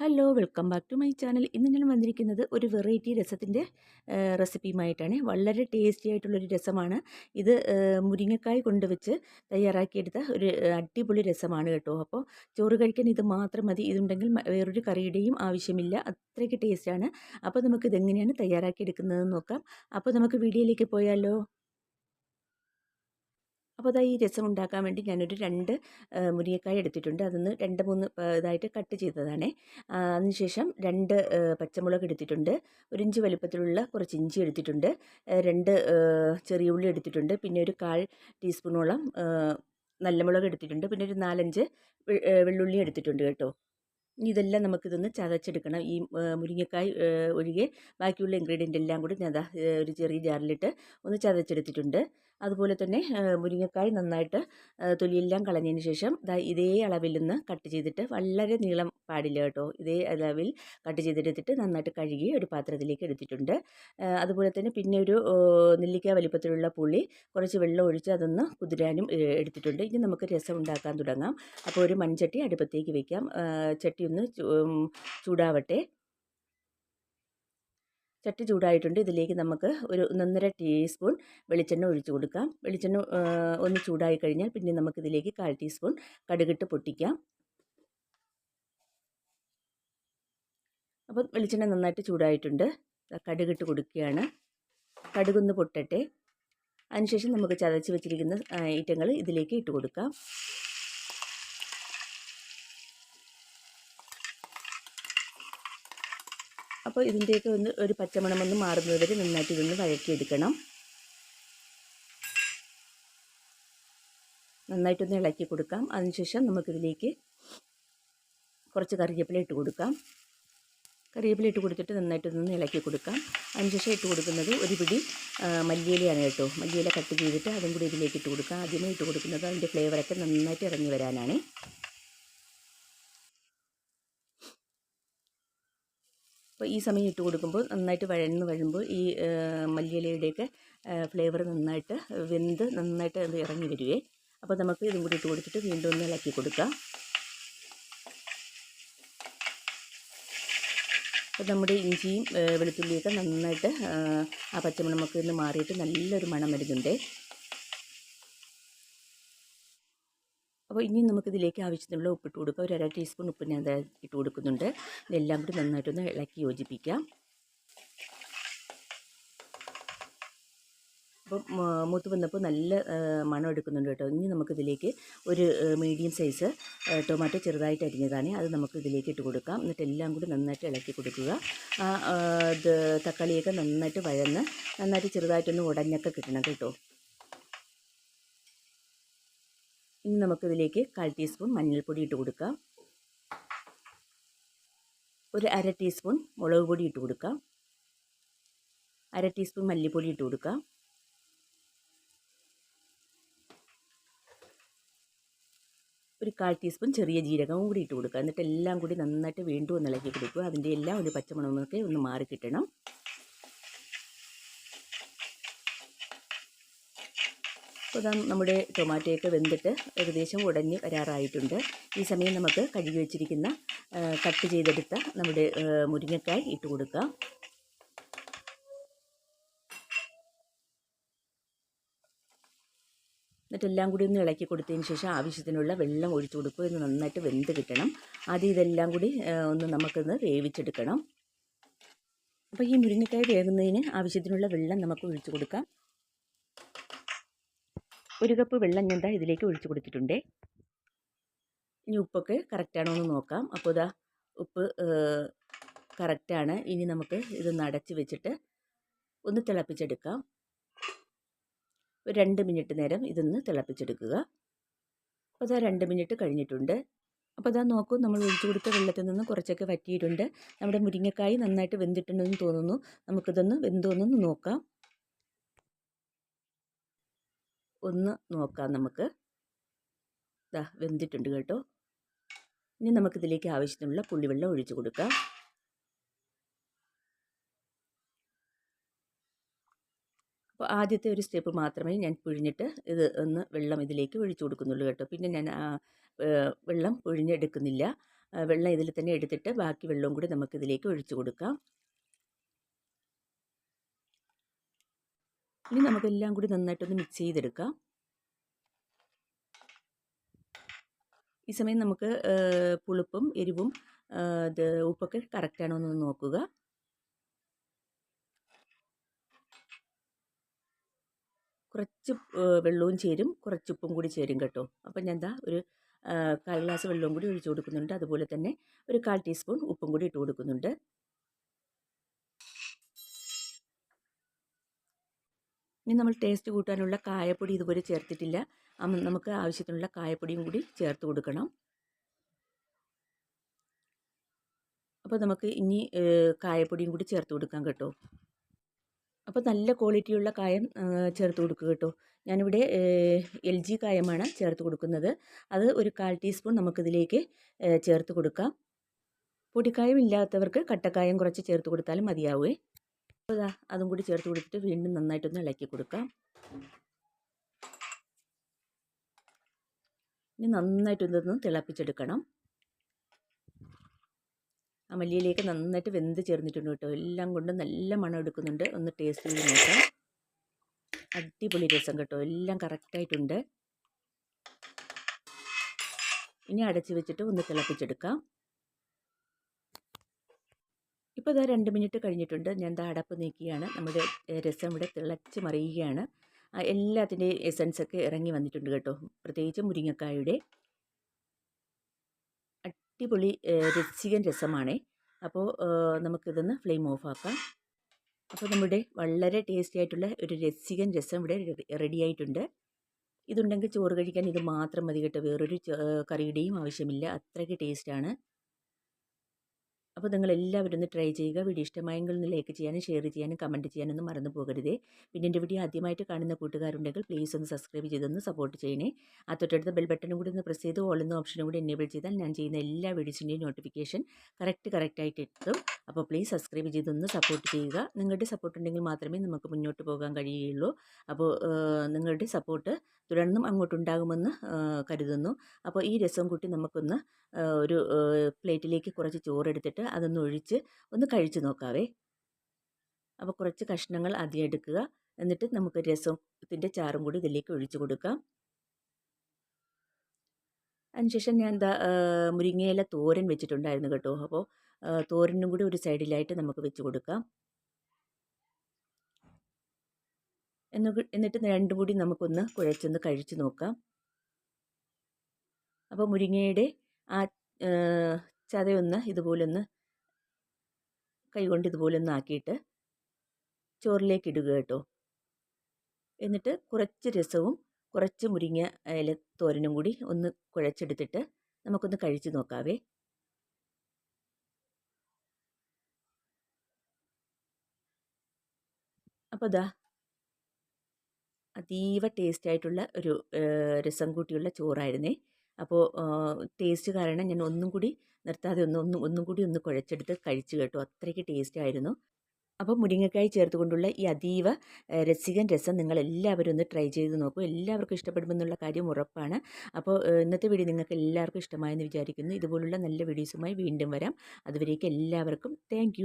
Hello welcome back to my channel. ഇന്ന് ഞാൻ വന്നിരിക്കുന്നത് ഒരു വെറൈറ്റി രസത്തിന്റെ റെസിപ്പിയുമായിട്ടാണ്. വളരെ ടേസ്റ്റി ആയിട്ടുള്ളൊരു രസമാണ്. ഇത് മുരിങ്ങക്കായ് കൊണ്ട് വെച്ച് തയ്യാറാക്കിയെടുത്ത ഒരു അടിപൊളി രസമാണ് കേട്ടോ. അപ്പോൾ ചോറ് കഴിക്കാൻ ഇത് മാത്രം മതി. ഇതുണ്ടെങ്കിൽ വേറൊരു കറിയുടെയും ആവശ്യമില്ല. അത്രയ്ക്ക് ടേസ്റ്റാണ്. അപ്പോൾ നമുക്ക് ഇതെങ്ങനെയാണ് തയ്യാറാക്കിയെടുക്കുന്നതെന്ന് നോക്കാം. അപ്പോൾ നമുക്ക് വീഡിയോയിലേക്ക് പോയാലോ? അപ്പോൾ അതാ ഈ രസം ഉണ്ടാക്കാൻ വേണ്ടി ഞാനൊരു രണ്ട് മുരിങ്ങക്കായ എടുത്തിട്ടുണ്ട്. അതൊന്ന് രണ്ട് മൂന്ന് ഇതായിട്ട് കട്ട് ചെയ്തതാണ്. അതിനുശേഷം രണ്ട് പച്ചമുളക് എടുത്തിട്ടുണ്ട്. ഒരു ഇഞ്ച് വലുപ്പത്തിലുള്ള കുറച്ച് ഇഞ്ചി എടുത്തിട്ടുണ്ട്. രണ്ട് ചെറിയ ഉള്ളി എടുത്തിട്ടുണ്ട്. പിന്നെ ഒരു കാൽ ടീസ്പൂണോളം നല്ല മുളക് എടുത്തിട്ടുണ്ട്. പിന്നെ ഒരു നാലഞ്ച് വെള്ളുള്ളി എടുത്തിട്ടുണ്ട് കേട്ടോ. ഇതെല്ലാം നമുക്കിതൊന്ന് ചതച്ചെടുക്കണം. ഈ മുരിങ്ങക്കായ് ഒഴികെ ബാക്കിയുള്ള ഇൻഗ്രീഡിയന്റ് എല്ലാം കൂടി ഞാൻ ഒരു ചെറിയ ജാറിലിട്ട് ഒന്ന് ചതച്ചെടുത്തിട്ടുണ്ട്. അതുപോലെ തന്നെ മുരിങ്ങക്കായ് നന്നായിട്ട് തൊലിയെല്ലാം കളഞ്ഞതിന് ശേഷം ഇതേ അളവിൽ നിന്ന് കട്ട് ചെയ്തിട്ട് വളരെ നീളം പാടില്ല കേട്ടോ. ഇതേ അളവിൽ കട്ട് ചെയ്തെടുത്തിട്ട് നന്നായിട്ട് കഴുകി ഒരു പാത്രത്തിലേക്ക് എടുത്തിട്ടുണ്ട്. അതുപോലെ തന്നെ പിന്നെ ഒരു നെല്ലിക്ക വലിപ്പത്തിലുള്ള പുളി കുറച്ച് വെള്ളം ഒഴിച്ച് അതൊന്ന് കുതിരാനും എടുത്തിട്ടുണ്ട്. ഇനി നമുക്ക് രസം ഉണ്ടാക്കാൻ തുടങ്ങാം. അപ്പോൾ ഒരു മൺചട്ടി അടുപ്പത്തേക്ക് വയ്ക്കാം ചട്ടി ഒന്ന് ചൂടാവട്ടെ. ചട്ടി ചൂടായിട്ടുണ്ട്. ഇതിലേക്ക് നമുക്ക് ഒരു ഒന്നൊന്നര ടീസ്പൂൺ വെളിച്ചെണ്ണ ഒഴിച്ചു കൊടുക്കാം. വെളിച്ചെണ്ണ ഒന്ന് ചൂടായി കഴിഞ്ഞാൽ പിന്നെ നമുക്കിതിലേക്ക് കാൽ ടീസ്പൂൺ കടുകിട്ട് പൊട്ടിക്കാം. അപ്പം വെളിച്ചെണ്ണ നന്നായിട്ട് ചൂടായിട്ടുണ്ട്. കടുകിട്ട് കൊടുക്കുകയാണ്. കടുകൊന്ന് പൊട്ടട്ടെ. അതിനുശേഷം നമുക്ക് ചതച്ച് വെച്ചിരിക്കുന്ന ഐറ്റങ്ങൾ ഇതിലേക്ക് ഇട്ട് കൊടുക്കാം. അപ്പോൾ ഇതിന്റെയൊക്കെ ഒന്ന് ഒരു പച്ചമണം പച്ചമണമൊന്ന് മാറുന്നത് വരെ നന്നായിട്ട് ഇതൊന്ന് വഴക്കിയെടുക്കണം നന്നായിട്ടൊന്ന് ഇളക്കി കൊടുക്കാം. അതിനുശേഷം നമുക്കിതിലേക്ക് കുറച്ച് കറിവേപ്പില ഇട്ട് കൊടുക്കാം. കറിവേപ്പില ഇട്ട് കൊടുത്തിട്ട് നന്നായിട്ടൊന്ന് ഇളക്കി കൊടുക്കാം. അതിനുശേഷം ഇട്ട് കൊടുക്കുന്നത് ഒരു പിടി മല്ലിയിലയാണ് കേട്ടോ. മല്ലിയില കട്ട് ചെയ്തിട്ട് അതും കൂടി ഇതിലേക്ക് ഇട്ട് കൊടുക്കാം. ആദ്യമേ ഇട്ട് കൊടുക്കുന്നത് അതിന്റെ ഫ്ലേവറൊക്കെ നന്നായിട്ട് ഇറങ്ങി വരാനാണ്. അപ്പോൾ ഈ സമയം ഇട്ട് കൊടുക്കുമ്പോൾ നന്നായിട്ട് വഴന്ന് വഴുമ്പോൾ ഈ മല്ലിയിലയുടെയൊക്കെ ഫ്ലേവർ നന്നായിട്ട് വെന്ത് നന്നായിട്ട് അത് ഇറങ്ങി വരുവേ അപ്പോൾ നമുക്ക് ഇതും കൂടി ഇട്ട് കൊടുത്തിട്ട് വീണ്ടും ഒന്ന് ഇളക്കി കൊടുക്കാം. അപ്പോൾ നമ്മുടെ ഇഞ്ചിയും വെളുത്തുള്ളിയൊക്കെ നന്നായിട്ട് ആ പച്ചമണമൊക്കെ ഒന്ന് മാറിയിട്ട് നല്ലൊരു മണം വരുന്നുണ്ട്. അപ്പോൾ ഇനി നമുക്കിതിലേക്ക് ആവശ്യത്തിനുള്ള ഉപ്പിട്ട് കൊടുക്കുക ഒരു അര ടീസ്പൂൺ ഉപ്പ് ഞാൻ ഇട്ട് കൊടുക്കുന്നുണ്ട്. ഇതെല്ലാം കൂടി നന്നായിട്ടൊന്ന് ഇളക്കി യോജിപ്പിക്കാം. അപ്പം മൂത്ത് വന്നപ്പോൾ നല്ല മണം എടുക്കുന്നുണ്ട് കേട്ടോ. ഇനി നമുക്കിതിലേക്ക് ഒരു മീഡിയം സൈസ് ടൊമാറ്റോ ചെറുതായിട്ട് അരിഞ്ഞതാണ്. അത് നമുക്ക് ഇതിലേക്ക് ഇട്ട് കൊടുക്കാം. എന്നിട്ട് എല്ലാം കൂടി നന്നായിട്ട് ഇളക്കി കൊടുക്കുക. ഇത് തക്കാളിയൊക്കെ നന്നായിട്ട് വഴന്ന് നന്നായിട്ട് ചെറുതായിട്ടൊന്ന് ഉടഞ്ഞൊക്കെ കിട്ടണം കേട്ടോ. ഇനി നമുക്കിതിലേക്ക് കാൽ ടീസ്പൂൺ മഞ്ഞൾപ്പൊടി ഇട്ട് കൊടുക്കാം. ഒരു അര ടീസ്പൂൺ മുളക് പൊടി ഇട്ട് കൊടുക്കാം. അര ടീസ്പൂൺ മല്ലിപ്പൊടി ഇട്ട് കൊടുക്കാം. ഒരു കാൽ ടീസ്പൂൺ ചെറിയ ജീരകവും കൂടി ഇട്ട് കൊടുക്കുക എന്നിട്ട് എല്ലാം കൂടി നന്നായിട്ട് വീണ്ടും ഒന്ന് ഇളക്കി കൊടുക്കുക. അതിന്റെ എല്ലാം ഒരു പച്ചമുളകൊക്കെ ഒന്ന് മാറി കിട്ടണം. അപ്പോൾ നമ്മുടെ ടൊമാറ്റോയൊക്കെ വെന്തിട്ട് ഏകദേശം ഉടഞ്ഞ് വരാറായിട്ടുണ്ട്. ഈ സമയം നമുക്ക് കഴുകി വെച്ചിരിക്കുന്ന കട്ട് ചെയ്തെടുത്ത നമ്മുടെ മുരിങ്ങക്കായ് ഇട്ട് കൊടുക്കാം. എന്നിട്ട് എല്ലാം കൂടി ഒന്ന് ഇളക്കി കൊടുത്തതിന് ശേഷം ആവശ്യത്തിനുള്ള വെള്ളം ഒഴിച്ചു കൊടുക്കുക. ഇത് നന്നായിട്ട് വെന്ത് കിട്ടണം. ആദ്യം ഇതെല്ലാം കൂടി ഒന്ന് നമുക്കൊന്ന് വേവിച്ചെടുക്കണം. അപ്പോൾ ഈ മുരിങ്ങക്കായ് വേകുന്നതിന് ആവശ്യത്തിനുള്ള വെള്ളം നമുക്ക് ഒഴിച്ചു കൊടുക്കാം. ഒരു കപ്പ് വെള്ളം ഞാൻ ദാ ഇതിലേക്ക് ഒഴിച്ചു കൊടുത്തിട്ടുണ്ട്. ഇനി ഉപ്പൊക്കെ കറക്റ്റാണോ എന്ന് നോക്കാം. അപ്പോൾ ഇതാ ഉപ്പ് കറക്റ്റാണ് ഇനി നമുക്ക് ഇതൊന്ന് അടച്ച് വെച്ചിട്ട് ഒന്ന് തിളപ്പിച്ചെടുക്കാം. ഒരു രണ്ട് മിനിറ്റ് നേരം ഇതൊന്ന് തിളപ്പിച്ചെടുക്കുക. അപ്പോൾ അതാ രണ്ട് മിനിറ്റ് കഴിഞ്ഞിട്ടുണ്ട്. അപ്പോൾ അതാ നോക്കൂ നമ്മൾ ഒഴിച്ചു കൊടുത്ത വെള്ളത്തിൽ നിന്ന് കുറച്ചൊക്കെ വറ്റിയിട്ടുണ്ട്. നമ്മുടെ മുരിങ്ങക്കായി നന്നായിട്ട് വെന്തിട്ടുണ്ടെന്ന് തോന്നുന്നു. നമുക്കിതൊന്ന് വെന്തോന്നൊന്ന് നോക്കാം. ഒന്ന് നോക്കാം നമുക്ക്. ഇതാ വെന്തിട്ടുണ്ട് കേട്ടോ. ഇനി നമുക്കിതിലേക്ക് ആവശ്യത്തിനുള്ള പുളിവെള്ളം ഒഴിച്ചു കൊടുക്കാം. അപ്പോൾ ആദ്യത്തെ ഒരു സ്റ്റെപ്പ് മാത്രമേ ഞാൻ പിഴിഞ്ഞിട്ട് ഇത് ഒന്ന് വെള്ളം ഇതിലേക്ക് ഒഴിച്ചു കൊടുക്കുന്നുള്ളൂ കേട്ടോ. പിന്നെ ഞാൻ വെള്ളം പിഴിഞ്ഞെടുക്കുന്നില്ല. വെള്ളം ഇതിൽ തന്നെ എടുത്തിട്ട് ബാക്കി വെള്ളവും കൂടി നമുക്കിതിലേക്ക് ഒഴിച്ചു കൊടുക്കാം. ഇനി നമുക്കെല്ലാം കൂടി നന്നായിട്ടൊന്ന് മിക്സ് ചെയ്തെടുക്കാം. ഈ സമയം നമുക്ക് പുളിപ്പും എരിവും ഇത് ഉപ്പൊക്കെ കറക്റ്റാണോ എന്ന് നോക്കുക. കുറച്ച് വെള്ളവും ചേരും കുറച്ച് ഉപ്പും കൂടി ചേരും കേട്ടോ. അപ്പം ഞാൻ എന്താ ഒരു കാൽ ഗ്ലാസ് വെള്ളവും കൂടി ഒഴിച്ചു കൊടുക്കുന്നുണ്ട്. അതുപോലെ തന്നെ ഒരു കാൽ ടീസ്പൂൺ ഉപ്പും കൂടി ഇട്ട് കൊടുക്കുന്നുണ്ട്. ഇനി നമ്മൾ ടേസ്റ്റ് കൂട്ടാനുള്ള കായപ്പൊടി ഇതുപോലെ ചേർത്തിട്ടില്ല. നമുക്ക് ആവശ്യത്തിനുള്ള കായപ്പൊടിയും കൂടി ചേർത്ത് കൊടുക്കണം. അപ്പോൾ നമുക്ക് ഇനി കായപ്പൊടിയും കൂടി ചേർത്ത് കൊടുക്കാം കേട്ടോ. അപ്പോൾ നല്ല ക്വാളിറ്റിയുള്ള കായം ചേർത്ത് കൊടുക്കുക കേട്ടോ. ഞാനിവിടെ എൽ ജി കായമാണ് ചേർത്ത് കൊടുക്കുന്നത്. അത് ഒരു കാൽ ടീസ്പൂൺ നമുക്കിതിലേക്ക് ചേർത്ത് കൊടുക്കാം. പൊടിക്കായം ഇല്ലാത്തവർക്ക് കട്ടക്കായം കുറച്ച് ചേർത്ത് കൊടുത്താലും മതിയാവുമേ അപ്പോൾ ഇതാ അതും കൂടി ചേർത്ത് കൊടുത്തിട്ട് വീണ്ടും നന്നായിട്ടൊന്ന് ഇളക്കി കൊടുക്കാം. ഇനി നന്നായിട്ടൊന്ന് തിളപ്പിച്ചെടുക്കണം. ആ മല്ലിയിലേക്ക് നന്നായിട്ട് വെന്ത് ചേർന്നിട്ടുണ്ട് കേട്ടോ. എല്ലാം കൊണ്ടും നല്ല മണം എടുക്കുന്നുണ്ട്. ഒന്ന് ടേസ്റ്റ് ചെയ്ത് നോക്കാം. അടിപൊളി രസം കേട്ടോ. എല്ലാം കറക്റ്റായിട്ടുണ്ട് ഇനി അടച്ച് വെച്ചിട്ട് ഒന്ന് തിളപ്പിച്ചെടുക്കാം. ഇപ്പോൾ ഇതാ രണ്ട് മിനിറ്റ് കഴിഞ്ഞിട്ടുണ്ട്. ഞാൻ ഇതാ അടപ്പ് നീക്കിയാണ്. നമ്മുടെ രസം ഇവിടെ തിളച്ച് മറിയുകയാണ്. എല്ലാത്തിന്റെയും എസൻസൊക്കെ ഇറങ്ങി വന്നിട്ടുണ്ട് കേട്ടോ. പ്രത്യേകിച്ച് മുരിങ്ങക്കായുടെ അടിപൊളി രസികൻ രസമാണേ. അപ്പോൾ നമുക്കിതൊന്ന് ഫ്ലെയിം ഓഫ് ആക്കാം അപ്പോൾ നമ്മുടെ വളരെ ടേസ്റ്റി ആയിട്ടുള്ള ഒരു രസികൻ രസം ഇവിടെ റെഡി ആയിട്ടുണ്ട്. ഇതുണ്ടെങ്കിൽ ചോറ് കഴിക്കാൻ ഇത് മാത്രം മതി കേട്ടോ. വേറൊരു കറിയുടെയും ആവശ്യമില്ല. അത്രയ്ക്ക് ടേസ്റ്റാണ്. അപ്പോൾ നിങ്ങൾ എല്ലാവരും ഒന്ന് ട്രൈ ചെയ്യുക. വീഡിയോ ഇഷ്ടമായെങ്കിൽ ഒന്ന് ലൈക്ക് ചെയ്യാനും ഷെയർ ചെയ്യാനും കമന്റ് ചെയ്യാനൊന്നും മറന്നു പോകരുതേ. പിന്നെ എന്റെ വീഡിയോ ആദ്യമായിട്ട് കാണുന്ന കൂട്ടുകാരുണ്ടെങ്കിൽ പ്ലീസ് ഒന്ന് സബ്സ്ക്രൈബ് ചെയ്തൊന്ന് സപ്പോർട്ട് ചെയ്യണേ. ആ തൊട്ടടുത്ത ബെൽ ബട്ടണും കൂടി ഒന്ന് പ്രസ് ചെയ്ത് ഓൾ ഓപ്ഷനും കൂടി എനേബിൾ ചെയ്താൽ ഞാൻ ചെയ്യുന്ന എല്ലാ വീഡിയോസിന്റെയും നോട്ടിഫിക്കേഷൻ കറക്റ്റ് കറക്റ്റായിട്ട് എത്തും. അപ്പോൾ പ്ലീസ് സബ്സ്ക്രൈബ് ചെയ്തൊന്ന് സപ്പോർട്ട് ചെയ്യുക. നിങ്ങളുടെ സപ്പോർട്ട് ഉണ്ടെങ്കിൽ മാത്രമേ നമുക്ക് മുന്നോട്ട് പോകാൻ കഴിയുകയുള്ളൂ. അപ്പോൾ നിങ്ങളുടെ സപ്പോർട്ട് തുടർന്നും അങ്ങോട്ടുണ്ടാകുമെന്ന് കരുതുന്നു. അപ്പോൾ ഈ രസം കൂട്ടി നമുക്കൊന്ന് ഒരു പ്ലേറ്റിലേക്ക് കുറച്ച് ചോറെടുത്തിട്ട് അതൊന്ന് ഒഴിച്ച് ഒന്ന് കഴിച്ച് നോക്കാവേ. അപ്പോൾ കുറച്ച് കഷ്ണങ്ങൾ ആദ്യം എടുക്കുക. എന്നിട്ട് നമുക്ക് രസത്തിന്റെ ചാറും കൂടി ഇതിലേക്ക് ഒഴിച്ചു കൊടുക്കാം. അതിനുശേഷം ഞാൻ എന്താ മുരിങ്ങയില തോരൻ വെച്ചിട്ടുണ്ടായിരുന്നു കേട്ടോ. അപ്പോൾ തോരനും കൂടി ഒരു സൈഡിലായിട്ട് നമുക്ക് വെച്ച് കൊടുക്കാം. എന്നിട്ട് രണ്ടും കൂടി നമുക്കൊന്ന് കുഴച്ചൊന്ന് കഴിച്ച് നോക്കാം. അപ്പോൾ മുരിങ്ങയുടെ ആ ചതയൊന്ന് ഇതുപോലൊന്ന് കൈകൊണ്ട് ഇതുപോലൊന്ന് ആക്കിയിട്ട് ചോറിലേക്ക് ഇടുക കേട്ടോ. എന്നിട്ട് കുറച്ച് രസവും കുറച്ച് മുരിങ്ങ ഇല തോരനും കൂടി ഒന്ന് കുഴച്ചെടുത്തിട്ട് നമുക്കൊന്ന് കഴിച്ചു നോക്കാവേ. അപ്പോൾ ദാ അതീവ ടേസ്റ്റ് ആയിട്ടുള്ള ഒരു രസം കൂട്ടിയുള്ള ചോറായിരുന്നേ. അപ്പോൾ ടേസ്റ്റ് കാരണം ഞാൻ ഒന്നും കൂടി നിർത്താതെ ഒന്ന് ഒന്നും ഒന്നും കൂടി ഒന്ന് കുഴച്ചെടുത്ത് കഴിച്ചു കേട്ടോ. അത്രയ്ക്ക് ടേസ്റ്റ് ആയിരുന്നു. അപ്പോൾ മുരിങ്ങക്കായ് ചേർത്തുകൊണ്ടുള്ള ഈ അതീവ രസികൻ രസം നിങ്ങൾ എല്ലാവരും ഒന്ന് ട്രൈ ചെയ്ത് നോക്കൂ. എല്ലാവർക്കും ഇഷ്ടപ്പെടുമെന്നുള്ള കാര്യം ഉറപ്പാണ്. അപ്പോൾ ഇന്നത്തെ വീഡിയോ നിങ്ങൾക്ക് എല്ലാവർക്കും ഇഷ്ടമായെന്ന് വിചാരിക്കുന്നു. ഇതുപോലുള്ള നല്ല വീഡിയോസുമായി വീണ്ടും വരാം. അതുവരേക്കും എല്ലാവർക്കും താങ്ക്